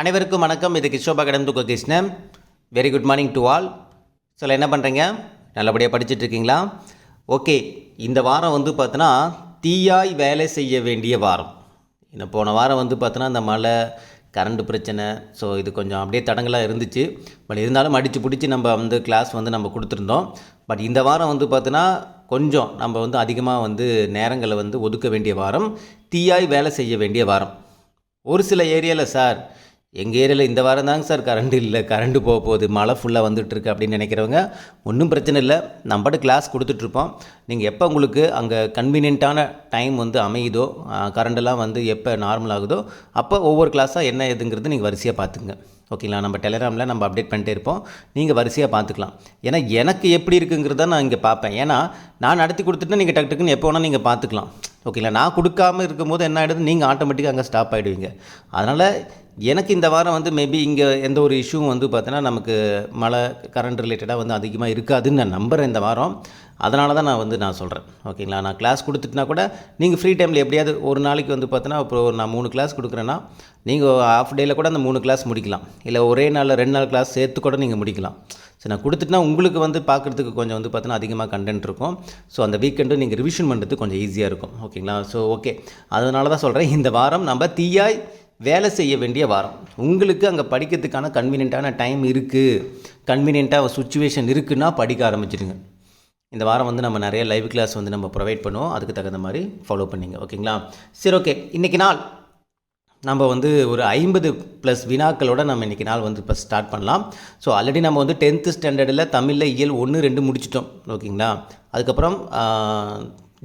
அனைவருக்கும் வணக்கம். இது கிஷோபா கடன் Krishnan. Very good morning to all சொல்ல என்ன பண்ணுறீங்க நல்லபடியாக படிச்சுட்டு இருக்கீங்களா ஓகே இந்த வாரம் வந்து பார்த்தோன்னா தீயாய் வேலை செய்ய வேண்டிய வாரம். இந்த போன வாரம் வந்து பார்த்தோன்னா இந்த மழை கரண்ட் பிரச்சனை ஸோ இது கொஞ்சம் அப்படியே தடங்களாக இருந்துச்சு. பட் இருந்தாலும் அடித்து பிடிச்சி நம்ம வந்து கிளாஸ் வந்து நம்ம கொடுத்துருந்தோம். பட் இந்த வாரம் வந்து பார்த்தோன்னா கொஞ்சம் நம்ம வந்து அதிகமாக வந்து நேரங்களை வந்து ஒதுக்க வேண்டிய வாரம். தீயாய் வேலை செய்ய வேண்டிய வாரம். ஒரு சில ஏரியாவில் சார் எங்கள் ஏரியாவில் இந்த வாரம் தாங்க சார் கரண்ட் இல்லை. கரண்ட் போக போகுது. மழை ஃபுல்லாக வந்துட்டுருக்கு அப்படின்னு நினைக்கிறவங்க ஒன்றும் பிரச்சனை இல்லை. நம்ம கிளாஸ் கொடுத்துட்ருப்போம் நீங்கள் எப்போ உங்களுக்கு அங்கே கன்வீனியண்ட்டான டைம் வந்து அமையுதோ கரண்டெல்லாம் வந்து எப்போ நார்மல் ஆகுதோ அப்போ ஒவ்வொரு கிளாஸாக என்ன எதுங்கிறது நீங்கள் வரிசையாக பார்த்துங்க ஓகேங்களா நம்ம டெலிகிராமில் நம்ம அப்டேட் பண்ணிட்டே இருப்போம். நீங்கள் வரிசையாக பார்த்துக்கலாம் ஏன்னா எனக்கு எப்படி இருக்குங்கிறத நான் இங்கே பார்ப்பேன் ஏன்னா நான் நடத்தி கொடுத்துட்டு நீங்கள் டக்கு டக்குன்னு எப்போ வேணால் நீங்கள் பார்த்துக்கலாம் ஓகேங்களா நான் கொடுக்காம இருக்கும்போது என்ன ஆகிடுது நீங்கள் ஆட்டோமேட்டிக்காக அங்கே ஸ்டாப் ஆகிடுவீங்க அதனால் எனக்கு இந்த வாரம் வந்து மேபி இங்கே எந்த ஒரு இஷ்யூவும் வந்து பார்த்தோன்னா நமக்கு மழை கரண்ட் ரிலேட்டடாக வந்து அதிகமாக இருக்காதுன்னு நான் நம்புகிறேன் இந்த வாரம். அதனால தான் நான் வந்து நான் சொல்கிறேன் ஓகேங்களா நான் கிளாஸ் கொடுத்துட்டுனா கூட நீங்கள் ஃப்ரீ டைமில் எப்படியாவது ஒரு நாளைக்கு வந்து பார்த்தீங்கன்னா இப்போ நான் மூணு கிளாஸ் கொடுக்குறேன்னா நீங்கள் ஆஃப் டேயில் கூட அந்த மூணு கிளாஸ் முடிக்கலாம். இல்லை ஒரே நாளில் ரெண்டு நாள் கிளாஸ் சேர்த்து கூட நீங்கள் முடிக்கலாம். ஸோ நான் கொடுத்துட்டுனா உங்களுக்கு வந்து பார்க்குறதுக்கு கொஞ்சம் வந்து பார்த்தீங்கன்னா அதிகமாக கண்டென்ட் இருக்கும். ஸோ அந்த வீக்கெண்டு நீங்கள் ரிவிஷன் பண்ணுறதுக்கு கொஞ்சம் ஈஸியாக இருக்கும். ஓகேங்களா ஸோ ஓகே அதனால தான் சொல்கிறேன் இந்த வாரம் நம்ம தீயாய் வேலை செய்ய வேண்டிய வாரம். உங்களுக்கு அங்கே படிக்கிறதுக்கான கன்வீனியண்ட்டான டைம் இருக்குது கன்வீனியண்ட்டாக சுச்சுவேஷன் இருக்குன்னா படிக்க ஆரம்பிச்சிடுங்க. இந்த வாரம் வந்து நம்ம நிறைய லைவ் கிளாஸ் வந்து நம்ம ப்ரொவைட் பண்ணுவோம். அதுக்கு தகுந்த மாதிரி ஃபாலோ பண்ணிங்க. ஓகேங்களா? சரி ஓகே இன்றைக்கி நாள். நம்ம வந்து ஒரு ஐம்பது ப்ளஸ் வினாக்களோட நம்ம இன்றைக்கி நாள் வந்து இப்போ ஸ்டார்ட் பண்ணலாம். ஸோ ஆல்ரெடி நம்ம வந்து டென்த்து ஸ்டாண்டர்டில் தமிழில் இயல் ஒன்று ரெண்டு முடிச்சிட்டோம். ஓகேங்களா? அதுக்கப்புறம்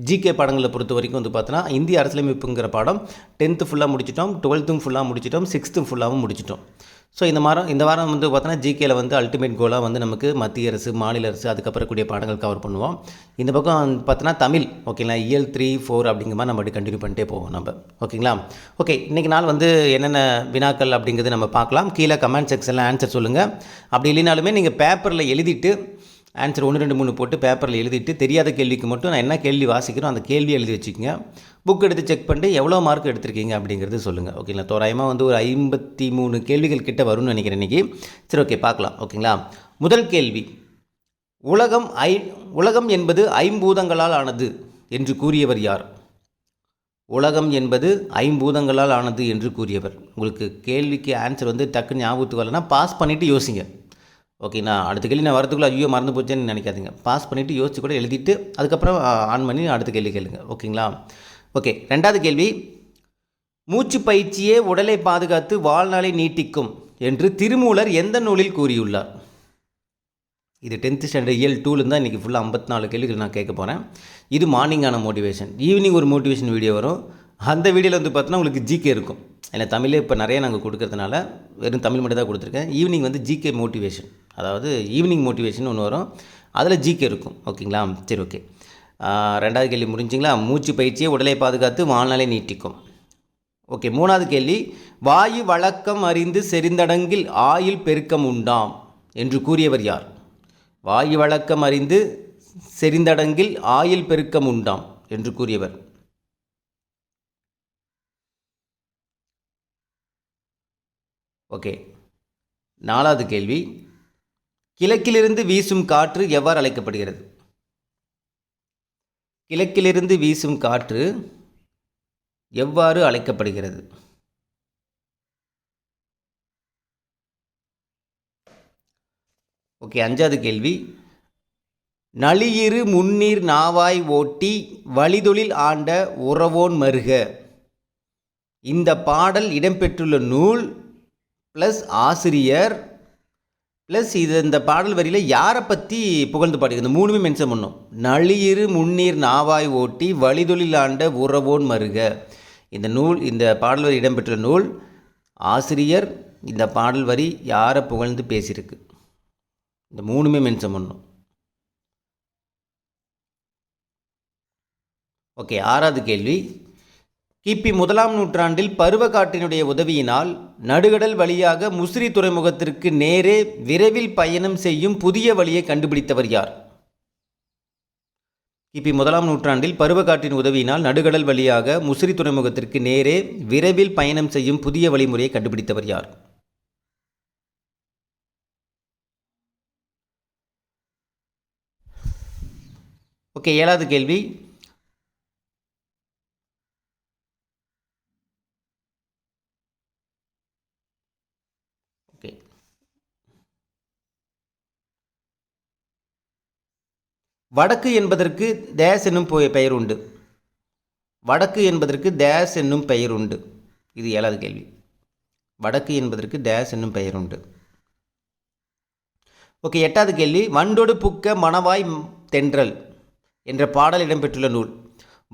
ஜிகே பாடங்களை பொறுத்த வரைக்கும் வந்து பார்த்தோன்னா இந்திய அரசியலமைப்புங்கிற பாடம் டென்த்து ஃபுல்லாக முடிச்சிட்டோம் டுவெல்த்தும் ஃபுல்லாக முடிச்சிட்டோம் சிக்ஸ்த்தும் ஃபுல்லாகவும் முடிச்சிட்டோம். ஸோ இந்த வாரம் இந்த வாரம் வந்து பார்த்தோன்னா ஜிகேல வந்து அல்டிமேட் கோலாக வந்து நமக்கு மத்திய அரசு மாநில அரசு அதுக்கப்புறம் கூடிய பாடங்கள் கவர் பண்ணுவோம். இந்த பக்கம் பார்த்தோன்னா தமிழ் ஓகேங்களா இயல் த்ரீ ஃபோர் அப்படிங்கிற மாதிரி நம்ம அப்படி கண்டினியூ பண்ணிட்டே போவோம் நம்ம. ஓகேங்களா ஓகே இன்றைக்கி நாள் வந்து என்னென்ன வினாக்கள் அப்படிங்கிறது நம்ம பார்க்கலாம். கீழே கமெண்ட் செக்ஷனில் ஆன்சர் சொல்லுங்கள் அப்படி இல்லைனாலுமே நீங்கள் பேப்பரில் எழுதிட்டு ஆன்சர் ஒன்று ரெண்டு மூணு போட்டு பேப்பரில் எழுதிட்டு தெரியாத கேள்விக்கு மட்டும் நான் என்ன கேள்வி வாசிக்கிறோம் அந்த கேள்வி எழுதி வச்சுக்கோங்க. புக் எடுத்து செக் பண்ணிட்டு எவ்வளோ மார்க் எடுத்திருக்கீங்க அப்படிங்கிறது சொல்லுங்கள் ஓகேங்களா தோராயமாக வந்து ஒரு ஐம்பத்தி மூணு கேள்விகள் கிட்ட வரும்னு நினைக்கிறேன் இன்றைக்கி சரி ஓகே பார்க்கலாம். ஓகேங்களா முதல் கேள்வி. உலகம் ஐ உலகம் என்பது ஐம்பூதங்களால் ஆனது என்று கூறியவர் யார்? உலகம் என்பது ஐம்பூதங்களால் ஆனது என்று கூறியவர். உங்களுக்கு கேள்விக்கு ஆன்சர் வந்து டக்குன்னு ஞாபகத்துக்கு வரலன்னா பாஸ் பண்ணிவிட்டு யோசிங்க. ஓகேண்ணா அடுத்த கேள்வி நான் வரதுக்குள்ள ஐயோ மறந்து போச்சேன்னு நினைக்காதீங்க. பாஸ் பண்ணிவிட்டு யோசிச்சு கூட எழுதிட்டு அதுக்கப்புறம் ஆன் பண்ணி அடுத்த கேள்வி கேளுங்க. ஓகேங்களா ஓகே ரெண்டாவது கேள்வி. மூச்சு பயிற்சியே உடலை பாதுகாத்து வாழ்நாளை நீட்டிக்கும் என்று திருமூலர் எந்த நூலில் கூறியுள்ளார்? இது டென்த்து ஸ்டாண்டர்ட் இயல் டூலேருந்து தான் இன்றைக்கி ஃபுல்லாக ஐம்பத்தி நாலு கேள்விகள் நான் கேட்க போகிறேன் இது மார்னிங்கான மோட்டிவேஷன் ஈவினிங் ஒரு மோட்டிவேஷன் வீடியோ வரும். அந்த வீடியோவில் வந்து பார்த்தோன்னா உங்களுக்கு ஜிகே இருக்கும். ஏன்னா தமிழே இப்போ நிறைய நாங்கள் கொடுக்கறதுனால வெறும் தமிழ் மட்டும் தான் கொடுத்துருக்கேன். ஈவினிங் வந்து ஜிகே மோட்டிவேஷன் அதாவது ஈவினிங் மோட்டிவேஷன் ஒன்று வரும். அதில் ஜிகே இருக்கும். ஓகேங்களா? சரி ஓகே ரெண்டாவது கேள்வி முடிஞ்சிங்களா? மூச்சு பயிற்சியை உடலை பாதுகாத்து வாழ்நாளை நீட்டிக்கும். ஓகே மூணாவது கேள்வி. வாயு வழக்கம் அறிந்து செறிந்தடங்கில் ஆயில் பெருக்கம் உண்டாம் என்று கூறியவர் யார்? வாயு வழக்கம் அறிந்து செறிந்தடங்கில் ஆயில் பெருக்கம் உண்டாம் என்று கூறியவர். ஓகே நாலாவது கேள்வி. கிழக்கிலிருந்து வீசும் காற்று எவ்வாறு அழைக்கப்படுகிறது? கிழக்கிலிருந்து வீசும் காற்று எவ்வாறு அழைக்கப்படுகிறது? ஓகே அஞ்சாவது கேள்வி. நளியிரு முன்னீர் நாவாய் ஓட்டி வழிதொழில் ஆண்ட உறவோன் மருக. இந்த பாடல் இடம்பெற்றுள்ள நூல் ப்ளஸ் ஆசிரியர் ப்ளஸ் இது இந்த பாடல் வரியில் யாரை பற்றி புகழ்ந்து பாடுகிறது இந்த மூணுமே மென்ஷன் பண்ணும். நளியிரு முன்னீர் நாவாய் ஓட்டி வழிதொழிலாண்ட உறவோன் மருக. இந்த நூல் இந்த பாடல் வரி இடம்பெற்ற நூல் ஆசிரியர் இந்த பாடல் வரி யாரை புகழ்ந்து பேசியிருக்கு? இந்த மூணுமே மென்ஷன் பண்ணும். ஓகே ஆறாவது கேள்வி. கிபி முதலாம் நூற்றாண்டில் பருவக்காட்டினுடைய உதவியினால் நடுகடல் வழியாக முசிறி துறைமுகத்திற்கு நேரே விரைவில் பயணம் செய்யும் புதிய வழியை கண்டுபிடித்தவர் யார்? கிபி முதலாம் நூற்றாண்டில் பருவக்காற்றின் உதவியினால் நடுகடல் வழியாக முசிறி துறைமுகத்திற்கு நேரே விரைவில் பயணம் செய்யும் புதிய வழிமுறையை கண்டுபிடித்தவர் யார்? ஓகே ஏழாவது கேள்வி. வடக்கு என்பதற்கு தேஸ் என்னும் பெயர் உண்டு. வடக்கு என்பதற்கு தேஸ் என்னும் பெயர் உண்டு. இது ஏழாவது கேள்வி. வடக்கு என்பதற்கு தேஸ் என்னும் பெயர் உண்டு. ஓகே எட்டாவது கேள்வி. வண்டொடு புக்க மணவாய் தென்றல் என்ற பாடல் இடம்பெற்றுள்ள நூல்.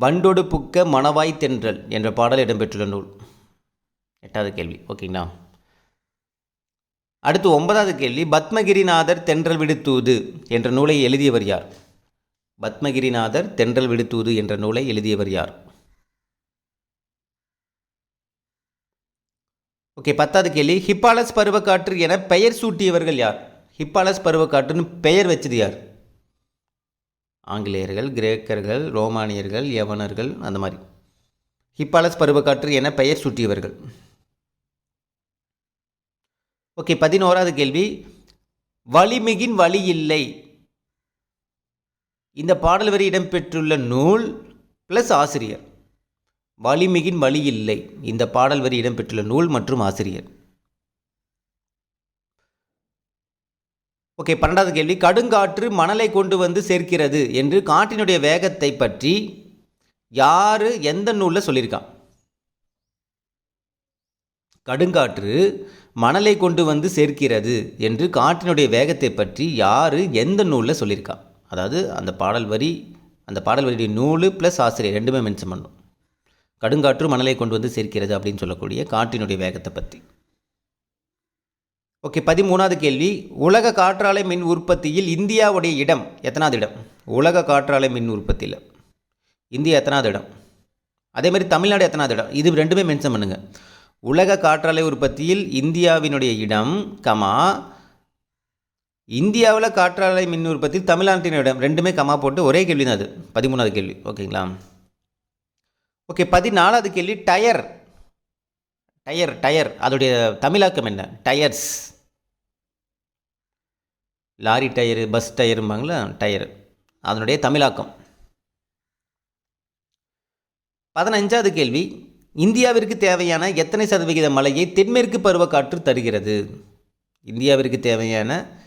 வண்டொடு புக்க மணவாய் தென்றல் என்ற பாடல் இடம்பெற்றுள்ள நூல். எட்டாவது கேள்வி. ஓகேங்களா? அடுத்து ஒன்பதாவது கேள்வி. பத்மகிரிநாதர் தென்றல் விடுத்தூது என்ற நூலை எழுதியவர் யார்? பத்மகிரிநாதர் தென்றல் விடுத்தூது என்ற நூலை எழுதியவர் யார்? ஓகே பத்தாவது கேள்வி. ஹிப்பாலஸ் பருவக்காற்று என பெயர் சூட்டியவர்கள் யார்? ஹிப்பாலஸ் பருவக்காற்றுன்னு பெயர் வச்சது யார்? ஆங்கிலேயர்கள் கிரேக்கர்கள் ரோமானியர்கள் யவனர்கள் அந்த மாதிரி. ஹிப்பாலஸ் பருவக்காற்று என பெயர் சூட்டியவர்கள். ஓகே பதினோராவது கேள்வி. வலிமிகின் வழி இல்லை. இந்த பாடல் வரி இடம்பெற்றுள்ள நூல் ப்ளஸ் ஆசிரியர். வலிமிகின் வழி இல்லை. இந்த பாடல் வரி இடம்பெற்றுள்ள நூல் மற்றும் ஆசிரியர். ஓகே பன்னெண்டாவது கேள்வி. கடுங்காற்று மணலை கொண்டு வந்து சேர்க்கிறது என்று காற்றினுடைய வேகத்தை பற்றி யார் எந்த நூலில் சொல்லியிருக்கான்? கடுங்காற்று மணலை கொண்டு வந்து சேர்க்கிறது என்று காற்றினுடைய வேகத்தை பற்றி யார் எந்த நூலில் சொல்லியிருக்கா அதாவது அந்த பாடல் வரி அந்த பாடல் வரியுடைய நூல் ப்ளஸ் ஆசிரியர் ரெண்டுமே மென்ஷன் பண்ணும் கடுங்காற்று மணலை கொண்டு வந்து சேர்க்கிறது அப்படின்னு சொல்லக்கூடிய காற்றினுடைய வேகத்தை பற்றி ஓகே பதிமூணாவது கேள்வி. உலக காற்றாலை மின் உற்பத்தியில் இந்தியாவுடைய இடம் எத்தனாவது இடம்? உலக காற்றாலை மின் உற்பத்தியில். இந்தியா எத்தனாவது இடம்? அதே மாதிரி தமிழ்நாடு எத்தனாவது இடம்? இது ரெண்டுமே மென்ஷன் பண்ணுங்கள் உலக காற்றாலை உற்பத்தியில் இந்தியாவினுடைய இடம் கமா இந்தியாவில் காற்றாலை மின் உற்பத்தியில் தமிழ்நாட்டினிடம் ரெண்டுமே கமா போட்டு ஒரே கேள்வி தான் அது. பதிமூணாவது கேள்வி. ஓகேங்களா? ஓகே பதினாலாவது கேள்வி டயர். Tyre tyre. அதோடைய தமிழாக்கம் என்ன? டயர்ஸ். லாரி டயரு பஸ் டயரும்பாங்களா? டயர். அதனுடைய தமிழாக்கம். பதினஞ்சாவது கேள்வி இந்தியாவிற்கு தேவையான எத்தனை சதவிகித மழையை தென்மேற்கு பருவக்காற்று தருகிறது? இந்தியாவிற்கு தேவையான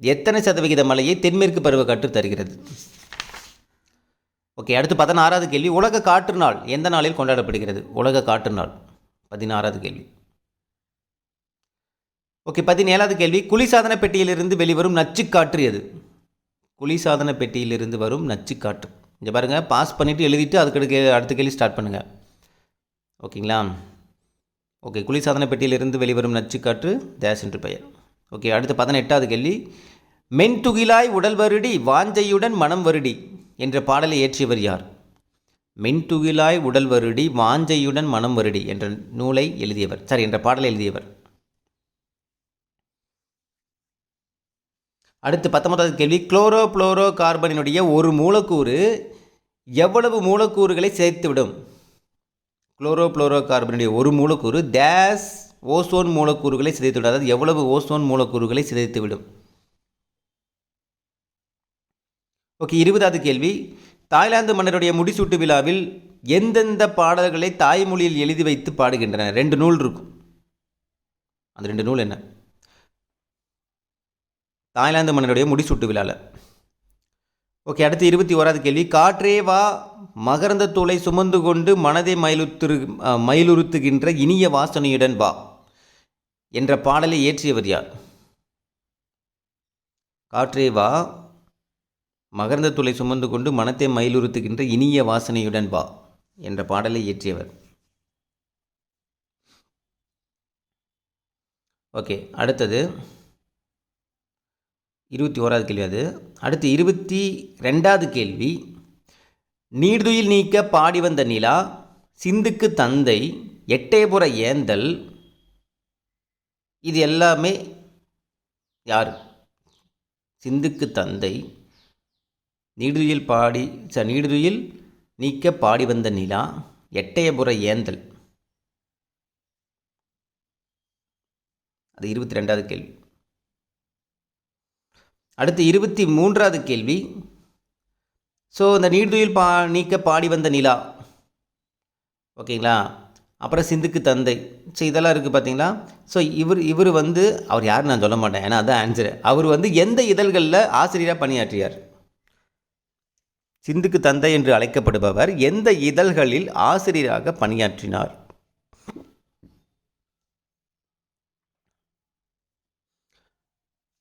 எத்தனை சதவிகித மழையை தென்மேற்கு பருவக்காற்று தருகிறது? ஓகே அடுத்து பதினாறாவது கேள்வி. உலக காற்று நாள் எந்த நாளில் கொண்டாடப்படுகிறது? உலக காற்று நாள். பதினாறாவது கேள்வி. ஓகே பதினேழாவது கேள்வி. குளிர்சாதன பெட்டியிலிருந்து வெளிவரும் நச்சுக்காற்று எது? குளிர்சாதன பெட்டியிலிருந்து வரும் நச்சுக்காற்று. இங்கே பாருங்கள் பாஸ் பண்ணிவிட்டு எழுதிட்டு அதுக்கு அடுத்த கேள்வி ஸ்டார்ட் பண்ணுங்கள் ஓகேங்களா? ஓகே குளிர்சாதன பெட்டியிலிருந்து வெளிவரும் நச்சுக்காற்று. தேஸ் என்று பெயர். ஓகே அடுத்து பதினெட்டாவது கேள்வி. மென்துகிலாய் உடல் வருடி வாஞ்சையுடன் மனம் வருடி என்ற பாடலை இயற்றியவர் யார்? மென்துகிலாய் உடல் வருடி வாஞ்சையுடன் மனம் வருடி என்ற நூலை எழுதியவர். சாரி என்ற பாடலை எழுதியவர். அடுத்து பத்தொன்பதாவது கேள்வி. குளோரோ புளோரோ கார்பனினுடைய ஒரு மூலக்கூறு எவ்வளவு மூலக்கூறுகளை சேர்த்துவிடும்? குளோரோ புளோரோ கார்பனுடைய ஒரு மூலக்கூறு டேஸ் ஓசோன் மூலக்கூறுகளை சிதைத்துவிடும் அதாவது எவ்வளவு ஓசோன் மூலக்கூறுகளை சிதைத்துவிடும்? ஓகே இருபதாவது கேள்வி. தாய்லாந்து மன்னருடைய முடிசூட்டு விழாவில் எந்தெந்த பாடல்களை தாய்மொழியில் எழுதி வைத்து பாடுகின்றன? ரெண்டு நூல் இருக்கும். அந்த ரெண்டு நூல் என்ன? தாய்லாந்து மன்னருடைய முடிசூட்டு விழாவில் ஓகே அடுத்து இருபத்தி ஓராவது கேள்வி. காற்றே வா மகரந்த தூளை சுமந்து கொண்டு மனதை மயிலுத்துரு மயிலுறுத்துகின்ற இனிய வாசனையுடன் வா. என்ற பாடலை இயற்றியவர் யார்? காற்றே வா மகர்ந்த துளை சுமந்து கொண்டு மனத்தை மயிலுறுத்துகின்ற இனிய வாசனையுடன் வா என்ற பாடலை இயற்றியவர். ஓகே அடுத்தது. இருபத்தி ஓராவது கேள்வி அது. அடுத்து இருபத்தி ரெண்டாவது கேள்வி. நீர்துயில் நீக்க பாடி வந்த நிலா சிந்துக்கு தந்தை எட்டயபுர ஏந்தல் இது எல்லாமே யார்? சிந்துக்கு தந்தை நீடுயில் பாடி ச நீடுதுயில் நீக்க பாடி வந்த நிலா எட்டயபுர ஏந்தல். அது இருபத்தி ரெண்டாவது கேள்வி. அடுத்து இருபத்தி மூன்றாவது கேள்வி. ஸோ இந்த நீர்துயில் பா நீக்க பாடி வந்த நிலா. ஓகேங்களா? அப்புறம் சிந்துக்கு தந்தை. ஸோ இதெல்லாம் இருக்குது பார்த்தீங்களா ஸோ இவர் இவர் வந்து அவர் யார் நான் சொல்ல மாட்டேன் ஏன்னா அதான் ஆன்சரு அவர் வந்து எந்த இதழ்களில் ஆசிரியராக பணியாற்றியார்? சிந்துக்கு தந்தை என்று அழைக்கப்படுபவர் எந்த இதழ்களில் ஆசிரியராக பணியாற்றினார்?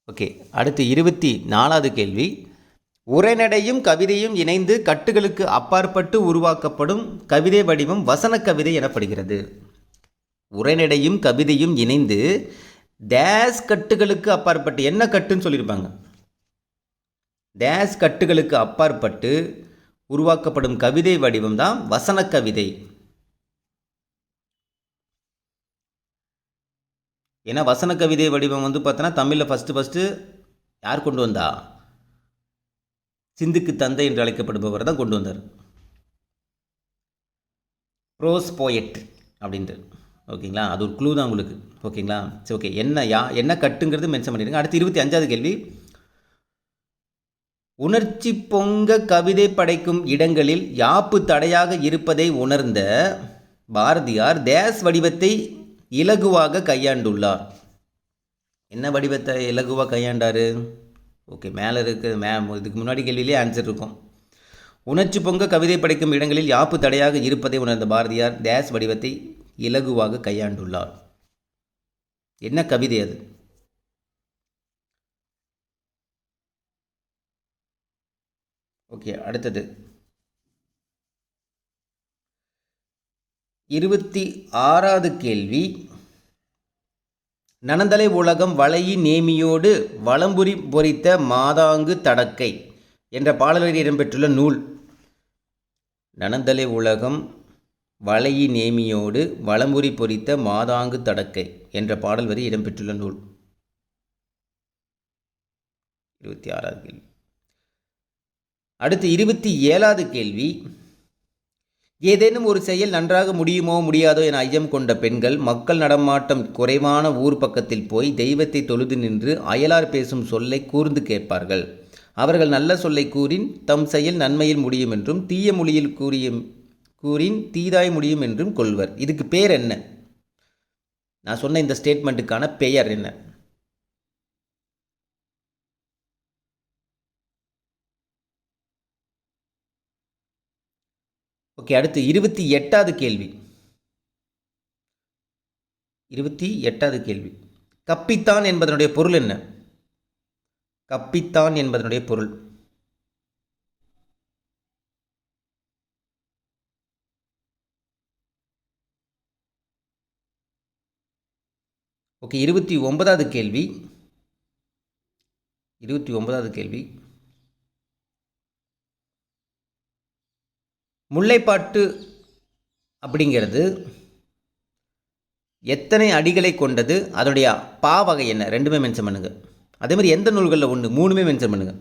ஓகே அடுத்து இருபத்தி நாலாவது கேள்வி. உரைநடையும் கவிதையும் இணைந்து கட்டுகளுக்கு அப்பாற்பட்டு உருவாக்கப்படும் கவிதை வடிவம் வசன கவிதை எனப்படுகிறது. உரைநடையும் கவிதையும் இணைந்து டேஸ் கட்டுகளுக்கு அப்பாற்பட்டு என்ன கட்டுன்னு சொல்லியிருப்பாங்க? டேஸ் கட்டுகளுக்கு அப்பாற்பட்டு உருவாக்கப்படும் கவிதை வடிவம் தான் வசன கவிதை ஏன்னா வசன கவிதை வடிவம் வந்து பார்த்தோன்னா தமிழில் ஃபஸ்ட்டு ஃபஸ்ட்டு யார் கொண்டு வந்தா? சிந்துக்கு தந்தை என்று அழைக்கப்படுபவர் தான் கொண்டு வந்தார். ப்ரோஸ் போயட் அப்படின்ட்டு. ஓகேங்களா? அது ஒரு க்ளூ தான் உங்களுக்கு. ஓகேங்களா? சரி ஓகே. என்ன யா என்ன கட்டுங்கிறது மென்ஷன் பண்ணிடுங்க. அடுத்து இருபத்தி அஞ்சாவது கேள்வி. உணர்ச்சி பொங்க கவிதை படைக்கும் இடங்களில் யாப்பு தடையாக இருப்பதை உணர்ந்த பாரதியார் தேஸ் வடிவத்தை இலகுவாக கையாண்டுள்ளார். என்ன வடிவத்தை இலகுவாக கையாண்டாரு? ஓகே மேலே இருக்க மே இதுக்கு முன்னாடி கேள்வியிலே ஆன்சர் இருக்கும். உணர்ச்சி பொங்க கவிதை படைக்கும் இடங்களில் யாப்பு தடையாக இருப்பதை உணர்ந்த பாரதியார் தேஸ் வடிவத்தை இலகுவாக கையாண்டுள்ளார். என்ன கவிதை அது? ஓகே அடுத்தது. இருபத்தி ஆறாவது கேள்வி. நனந்தலை உலகம் வளையி நேமியோடு வளம்புரி பொறித்த மாதாங்கு தடக்கை என்ற பாடலில் இடம்பெற்றுள்ள நூல். நனந்தலை உலகம் வளையி நேமியோடு வளம்புரி பொறித்த மாதாங்கு தடக்கை என்ற பாடல் வரி இடம்பெற்றுள்ள நூல். இருபத்தி ஆறாவது கேள்வி. அடுத்து இருபத்தி ஏழாவது கேள்வி. ஏதேனும் ஒரு செயல் நன்றாக முடியுமோ முடியாதோ என ஐயம் கொண்ட பெண்கள் மக்கள் நடமாட்டம் குறைவான ஊர் பக்கத்தில் போய் தெய்வத்தை தொழுது நின்று அயலார் பேசும் சொல்லை கூர்ந்து கேட்பார்கள். அவர்கள் நல்ல சொல்லை கூறின் தம் செயல் நன்மையில் முடியும் என்றும் தீய மொழியில் கூறிய கூறின் தீதாய் முடியும் என்றும் கொள்வர். இதுக்கு பேர் என்ன? நான் சொன்ன இந்த ஸ்டேட்மெண்ட்டுக்கான பெயர் என்ன? ஓகே அடுத்து இருபத்தி எட்டாவது கேள்வி. இருபத்தி எட்டாவது கேள்வி. கப்பித்தான் என்பதனுடைய பொருள் என்ன? கப்பித்தான் என்பதனுடைய பொருள். ஓகே இருபத்தி ஒன்பதாவது கேள்வி. இருபத்தி ஒன்பதாவது கேள்வி. முல்லைப்பாட்டு அப்படிங்கிறது எத்தனை அடிகளை கொண்டது? அதனுடைய பா வகை என்ன? ரெண்டுமே மென்ஷன் பண்ணுங்க. அதே மாதிரி எந்த நூல்களில் ஒன்று மூணுமே மென்ஷன் பண்ணுங்க.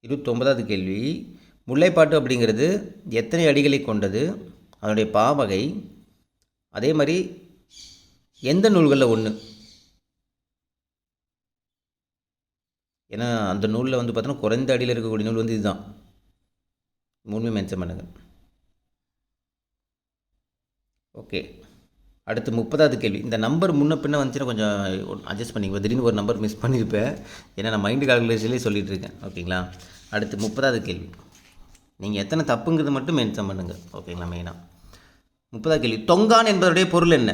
இருபத்தொன்பதாவது கேள்வி. முல்லைப்பாட்டு அப்படிங்கிறது எத்தனை அடிகளை கொண்டது? அதனுடைய பா வகை. அதே மாதிரி எந்த நூல்களில் ஒன்று ஏன்னா அந்த நூலில் வந்து பார்த்தோன்னா குறைந்த அடியில் இருக்கக்கூடிய நூல் வந்து இதுதான். மூணுமே மென்ஷன் பண்ணுங்க. ஓகே. அடுத்து முப்பதாவது கேள்வி. இந்த நம்பர் முன்ன பின்ன வந்துச்சுன்னா கொஞ்சம் அட்ஜஸ்ட் பண்ணிக்குவோம் திடீர்னு ஒரு நம்பர் மிஸ் பண்ணியிருப்பேன் ஏன்னா நான் மைண்டு கால்குலேஷன்லேயே சொல்லிட்டு இருக்கேன். ஓகேங்களா? அடுத்து முப்பதாவது கேள்வி. நீங்கள் எத்தனை தப்புங்கிறது மட்டும் மென்ஷன் பண்ணுங்கள் ஓகேங்களா மெயினாக முப்பதாவது கேள்வி. தொங்கான் என்பதனுடைய பொருள் என்ன?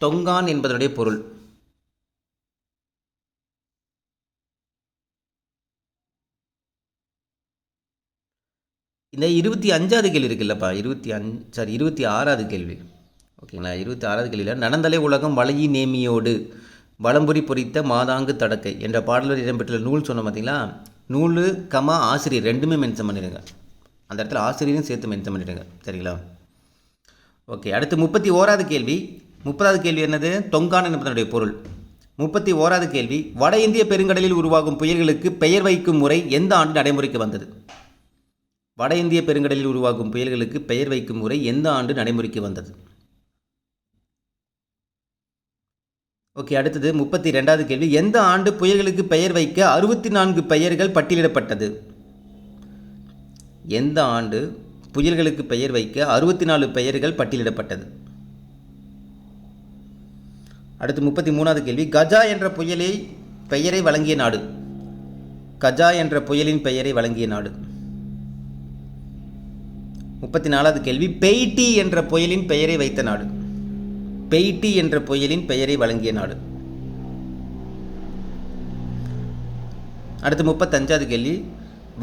தொங்கான் என்பதனுடைய பொருள். இந்த இருபத்தி அஞ்சாவது கேள்வி இருக்குல்லப்பா. இருபத்தி அஞ்சு சாரி இருபத்தி ஆறாவது கேள்வி. ஓகேங்களா? இருபத்தி ஆறாவது கேள்வியில் நடந்தலை உலகம் வளையி நேமியோடு வளம்புரி பொறித்த மாதாங்கு தடக்கை என்ற பாடலில் இடம்பெற்றுள்ள நூல் சொன்ன பார்த்தீங்களா நூல் கமா ஆசிரியர் ரெண்டுமே மென்ஷன் பண்ணிடுங்க. அந்த இடத்துல ஆசிரியரும் சேர்த்து மென்ஷன் பண்ணிடுங்க. சரிங்களா? ஓகே அடுத்து முப்பத்தி ஓராவது கேள்வி. முப்பதாவது கேள்வி என்னது? தொங்கான் என்பதனுடைய பொருள். முப்பத்தி ஓராவது கேள்வி. வட இந்திய பெருங்கடலில் உருவாகும் புயல்களுக்கு பெயர் வைக்கும் முறை எந்த ஆண்டு நடைமுறைக்கு வந்தது? வட இந்திய பெருங்கடலில் உருவாகும் புயல்களுக்கு பெயர் வைக்கும் முறை எந்த ஆண்டு நடைமுறைக்கு வந்தது? ஓகே அடுத்தது முப்பத்தி ரெண்டாவது கேள்வி. எந்த ஆண்டு புயல்களுக்கு பெயர் வைக்க அறுபத்தி நான்கு பெயர்கள் பட்டியலிடப்பட்டது? எந்த ஆண்டு புயல்களுக்கு பெயர் வைக்க அறுபத்தி நாலு பெயர்கள் பட்டியலிடப்பட்டது? அடுத்து முப்பத்தி மூணாவது கேள்வி. கஜா என்ற புயலை பெயரை வழங்கிய நாடு. கஜா என்ற புயலின் பெயரை வழங்கிய நாடு. முப்பத்தி நாலாவது கேள்வி. பெய்டி என்ற புயலின் பெயரை வைத்த நாடு. பெய்டி என்ற புயலின் பெயரை வழங்கிய நாடு. அடுத்து முப்பத்தஞ்சாவது கேள்வி.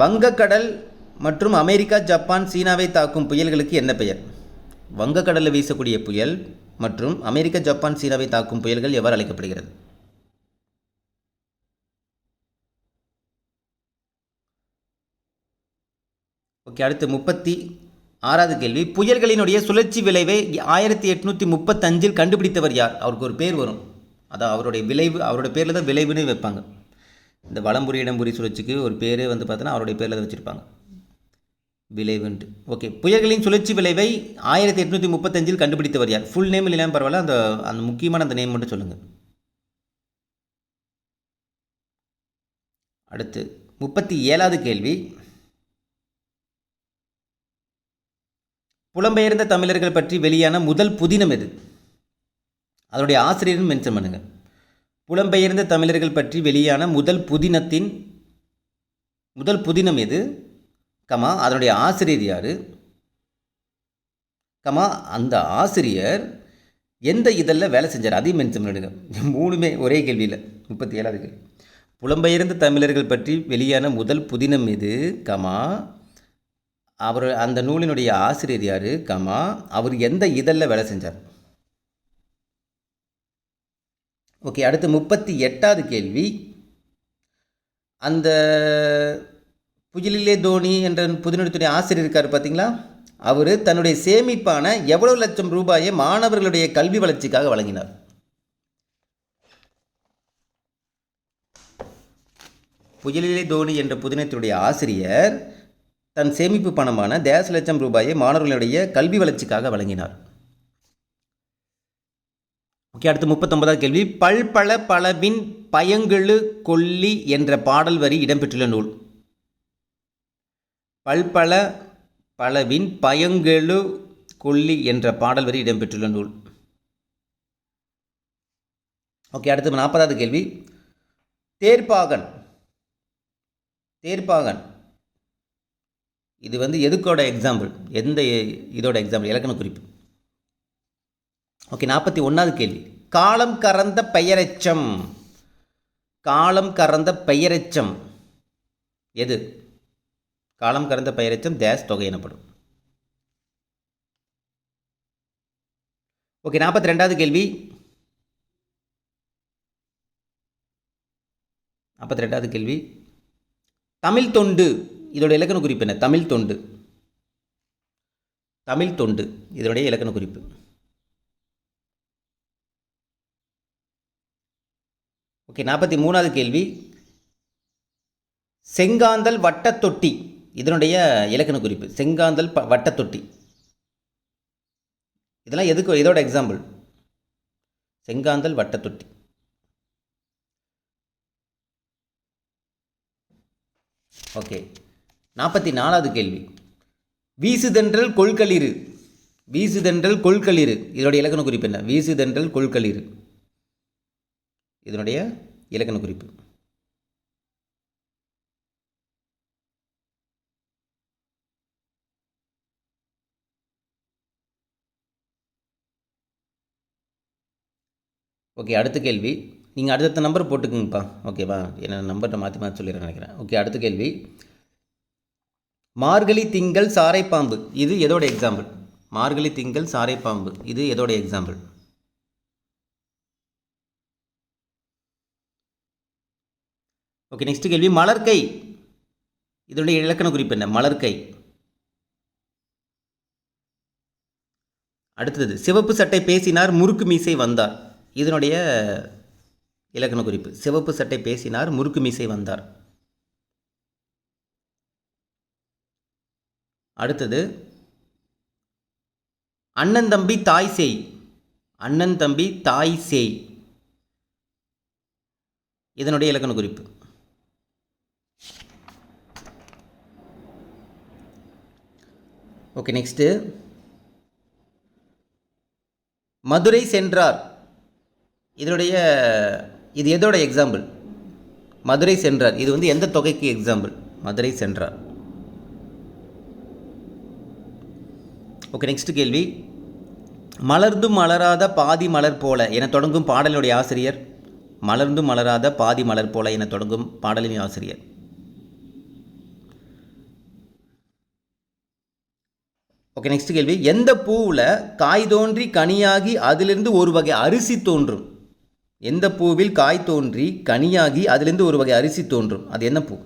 வங்கக்கடல் மற்றும் அமெரிக்கா ஜப்பான் சீனாவை தாக்கும் புயல்களுக்கு என்ன பெயர்? வங்கக்கடலில் வீசக்கூடிய புயல் மற்றும் அமெரிக்கா ஜப்பான் சீனாவை தாக்கும் புயல்கள் எவ்வாறு அழைக்கப்படுகிறது? ஓகே அடுத்து முப்பத்தி ஆறாவது கேள்வி புயல்களினுடைய சுழற்சி விளைவை ஆயிரத்தி எட்நூற்றி முப்பத்தஞ்சில் கண்டுபிடித்தவர் யார்? அவருக்கு ஒரு பேர் வரும். அதான் அவருடைய விளைவு அவருடைய பேரில் தான் விளைவுன்னு வைப்பாங்க. இந்த வளம்புரி இடம்புரி சுழற்சிக்கு ஒரு பேரே வந்து பார்த்தோன்னா அவருடைய பேரில் தான் வச்சுருப்பாங்க. விளைவுன்ட்டு. ஓகே புயல்களின் சுழற்சி விளைவை ஆயிரத்தி எட்நூற்றி முப்பத்தஞ்சில் கண்டுபிடித்தவர் யார்? ஃபுல் நேம் இல்லாமல் பரவாயில்ல அந்த அந்த முக்கியமான அந்த நேம் மட்டும் சொல்லுங்கள் அடுத்து முப்பத்தி ஏழாவது கேள்வி. புலம்பெயர்ந்த தமிழர்கள் பற்றி வெளியான முதல் புதினம் எது? அதனுடைய ஆசிரியரும் மென்ஷன் பண்ணுங்க. புலம்பெயர்ந்த தமிழர்கள் பற்றி வெளியான முதல் புதினத்தின் முதல் புதினம் எது? கமா அதனுடைய ஆசிரியர் யார்? கமா அந்த ஆசிரியர் எந்த இதழில் வேலை செஞ்சார்? அதையும் மென்ஷன் பண்ணிடுங்க. மூணுமே ஒரே கேள்வியில் முப்பத்தி ஏழாவது கேள்வி. புலம்பெயர்ந்த தமிழர்கள் பற்றி வெளியான முதல் புதினம் எது? கமா அவர் அந்த நூலினுடைய ஆசிரியர் யார்? கமா. அவர் எந்த இதழில் வேலை செஞ்சார்? ஓகே அடுத்து முப்பத்தி எட்டாவது கேள்வி. அந்த புயலிலே தோனி என்ற புதினத்துடைய ஆசிரியர் இருக்கார் பார்த்தீங்களா அவர் தன்னுடைய சேமிப்பான எவ்வளவு லட்சம் ரூபாயை மாணவர்களுடைய கல்வி வளர்ச்சிக்காக வழங்கினார்? புயலிலே தோனி என்ற புதினத்தினுடைய ஆசிரியர் தன் சேமிப்பு பணமான தேச லட்சம் ரூபாயை மாணவர்களுடைய கல்வி வளர்ச்சிக்காக வழங்கினார். ஓகே அடுத்து முப்பத்தொன்பதாவது கேள்வி. பல்பல பலவின் பயங்கெழு கொல்லி என்ற பாடல் வரி இடம்பெற்றுள்ள நூல். பல்பல பலவின் பயங்கெழு கொல்லி என்ற பாடல் வரி இடம்பெற்றுள்ள நூல். ஓகே அடுத்து நாற்பதாவது கேள்வி. தேர்ப்பாகன். தேர்ப்பாகன். இது வந்து எதுக்கோட எக்ஸாம்பிள் எந்த இதோட எக்ஸாம்பிள் இலக்கண குறிப்பு. ஓகே நாற்பத்தி ஒன்றாவது கேள்வி. காலம் கறந்த பெயரெச்சம். காலம் கறந்த பெயரெச்சம். எது? காலம் கறந்த பெயரெச்சம் தேஸ் தொகை எனப்படும். ஓகே நாற்பத்தி ரெண்டாவது கேள்வி. நாற்பத்தி ரெண்டாவது கேள்வி. தமிழ் தொண்டு. இதோட இலக்கண குறிப்பு என்ன? தமிழ் தொண்டு. தமிழ் தொண்டு இதனுடைய இலக்கண குறிப்பு. ஓகே நாற்பத்தி மூணாவது கேள்வி. செங்காந்தல் வட்டத்தொட்டி இதனுடைய இலக்கண குறிப்பு. செங்காந்தல் ப வட்டத்தொட்டி இதெல்லாம் எதுக்கு இதோட எக்ஸாம்பிள் செங்காந்தல் வட்டத்தொட்டி ஓகே. நாற்பத்தி நாலாவது கேள்வி. வீசுதென்றல் கொள்களிரு வீசுதென்றல் கொள்களிரு இதனுடைய இலக்கண குறிப்பு என்ன? வீசுதென்றல் கொள்களிரு இதனுடைய இலக்கண குறிப்பு. ஓகே அடுத்த கேள்வி. நீங்கள் அடுத்தடுத்த நம்பர் போட்டுக்குங்கப்பா. ஓகேவா? என்ன நம்பர்கிட்ட மாற்றி மாற்றி சொல்லிடுறேன் நினைக்கிறேன். ஓகே அடுத்த கேள்வி. மார்கழி திங்கள் சாரைப்பாம்பு இது எதோட எக்ஸாம்பிள் மார்கழி திங்கள் சாரைப்பாம்பு இது எதோட எக்ஸாம்பிள் ஓகே நெக்ஸ்ட் கேள்வி. மலர்கை இதனுடைய இலக்கண குறிப்பு என்ன? மலர்கை அடுத்தது சிவப்பு சட்டை பேசினார் முறுக்கு மீசை வந்தார். இதனுடைய இலக்கண குறிப்பு. சிவப்பு சட்டை பேசினார் முறுக்கு மீசை வந்தார். அடுத்தது அண்ணன் தம்பி தாய் சேய். அண்ணன் தம்பி தாய் சேய். இதனுடைய இலக்கண குறிப்பு. ஓகே நெக்ஸ்ட்டு மதுரை சென்றார். இதனுடைய இது எதோட எக்ஸாம்பிள் மதுரை சென்றார். இது வந்து எந்த தொகைக்கு எக்ஸாம்பிள் மதுரை சென்றார். ஓகே நெக்ஸ்ட் கேள்வி. மலர்ந்தும் மலராத பாதி மலர் போல என தொடங்கும் பாடலினுடைய ஆசிரியர். மலர்ந்தும் மலராத பாதி மலர் போல என தொடங்கும் பாடலின் ஆசிரியர். ஓகே நெக்ஸ்ட் கேள்வி. எந்த பூவில் காய் தோன்றி கனியாகி அதிலிருந்து ஒரு வகை அரிசி தோன்றும்? எந்த பூவில் காய் தோன்றி கனியாகி அதிலிருந்து ஒரு வகை அரிசி தோன்றும்? அது என்ன பூ?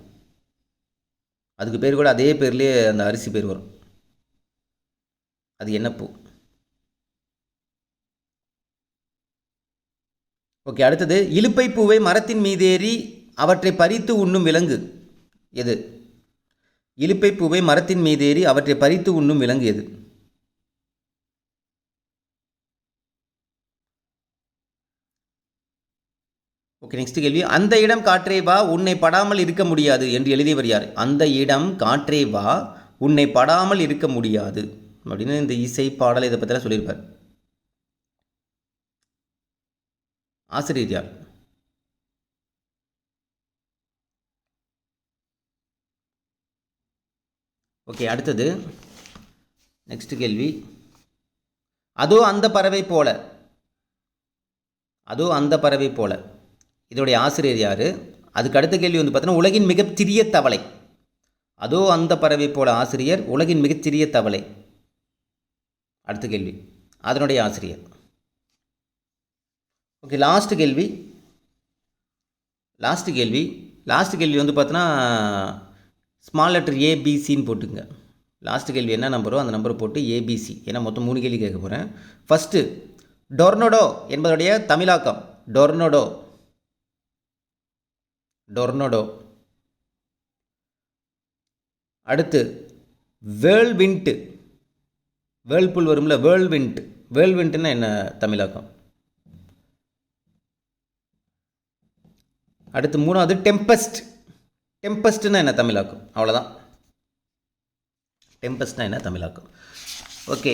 அதுக்கு பேர் கூட அதே பேர்லேயே அந்த அரிசி பேர் வரும். அது என்ன பூ? ஓகே அடுத்தது இலுப்பை பூவை மரத்தின் மீதேறி அவற்றை பறித்து உண்ணும் விலங்கு. எது? இலுப்பை பூவை மரத்தின் மீதேறி அவற்றை பறித்து உண்ணும் விலங்கு எது? ஓகே நெக்ஸ்ட் கேள்வி. அந்த இடம் காற்றே வா உன்னை படாமல் இருக்க முடியாது என்று எழுதியவர் யார்? அந்த இடம் காற்றே வா உன்னை படாமல் இருக்க முடியாது. அப்படின்னு இந்த இசை பாடல் இதை பற்றிலாம் சொல்லியிருப்பார். ஆசிரியர் யார்? ஓகே அடுத்தது. நெக்ஸ்ட் கேள்வி. அதோ அந்த பறவை போல. அதோ அந்த பறவை போல. இதோடைய ஆசிரியர் யார்? அதுக்கு அடுத்த கேள்வி வந்து பார்த்தோன்னா உலகின் மிகச்சிறிய தவளை. அதோ அந்த பறவை போல ஆசிரியர் உலகின் மிகச்சிறிய தவளை. அடுத்த கேள்வி. அதனுடைய ஆசிரியர். ஓகே லாஸ்ட் கேள்வி. லாஸ்ட் கேள்வி. லாஸ்ட் கேள்வி வந்து பார்த்தோன்னா ஸ்மால் லெட்டர் ஏபிசின்னு போட்டுங்க. லாஸ்ட் கேள்வி என்ன நம்பரோ அந்த நம்பரை போட்டு ஏபிசி ஏன்னா மொத்தம் மூணு கேள்வி கேட்க போகிறேன் ஃபஸ்ட்டு டொர்னடோ என்பதுடைய தமிழாக்கம். டொர்னடோ. டொர்னடோ. அடுத்து வேர்ல்வின்ட்டு வேர்ல்புல் வரும்ல வேர்ல்விண்ட் வேர்ல்விண்ட்னா என்ன தமிழாக்கம்? அடுத்து மூணாவது டெம்பஸ்ட். டெம்பஸ்ட்னா என்ன தமிழாக்கம்? அவ்வளோதான் டெம்பஸ்ட்னா என்ன தமிழாக்கம்? ஓகே.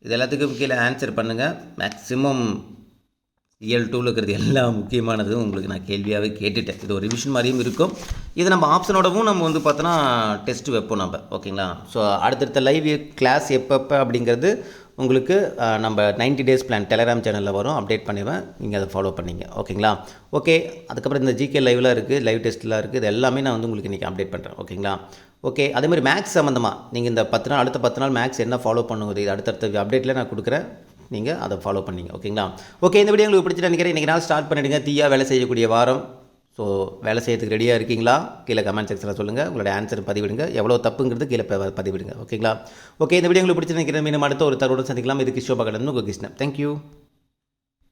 இது எல்லாத்துக்கும் கீழே ஆன்சர் பண்ணுங்கள் மேக்ஸிமம் இஎல் டூவில் இருக்கிறது எல்லா முக்கியமானதும் உங்களுக்கு நான் கேள்வியாகவே கேட்டுட்டேன். இது ஒரு ரிவிஷன் மாதிரியும் இருக்கும். இது நம்ம ஆப்ஷனோடவும் நம்ம வந்து பார்த்தோன்னா டெஸ்ட் வைப்போம் நம்ம. ஓகேங்களா? ஸோ அடுத்தடுத்த லைவ் கிளாஸ் எப்பப்போ அப்படிங்கிறது உங்களுக்கு நம்ம 90 டேஸ் பிளான் டெலகிராம் சேனலில் வரும். அப்டேட் பண்ணிடுவேன். நீங்கள் அதை ஃபாலோ பண்ணிங்க. ஓகேங்களா? ஓகே அதுக்கப்புறம் இந்த ஜிகே லைவ்லாம் இருக்குது லைவ் டெஸ்ட்லாம் இருக்குது இது எல்லாமே நான் வந்து உங்களுக்கு இன்றைக்கி அப்டேட் பண்ணுறேன் ஓகேங்களா? ஓகே அதேமாதிரி மேக்ஸ் சம்மந்தமாக நீங்கள் இந்த பத்து நாள் அடுத்த பத்து நாள் மேக்ஸ் என்ன ஃபாலோ பண்ணுவது? இது அடுத்தடுத்த அப்டேட்டில் நான் கொடுக்குறேன். நீங்கள் அதை ஃபாலோ பண்ணிங்க ஓகேங்களா? ஓகே இந்த வீடியோ உங்களுக்கு பிடிச்சிட்டு நினைக்கிறேன். இன்றைக்கி நாள் ஸ்டார்ட் பண்ணிவிடுங்க தீயாக வேலை செய்யக்கூடிய வாரம். ஸோ வேலை செய்யறதுக்கு ரெடியாக இருக்கீங்களா? கீழே கமெண்ட் செக்ஷனில் சொல்லுங்கள் உங்களோட ஆன்சர் பதிவிடுங்க. எவ்வளோ தப்புங்கிறது கீழே பதிவிடுங்க ஓகேங்களா? ஓகே இந்த வீடியோ உங்களுக்கு பிடிச்சி நினைக்கிறேன். மீண்டும் அடுத்த ஒரு தருவோடு சந்திக்கலாம். இது கிஷோபகடன் உங்கள் கிருஷ்ணன். தேங்க்யூ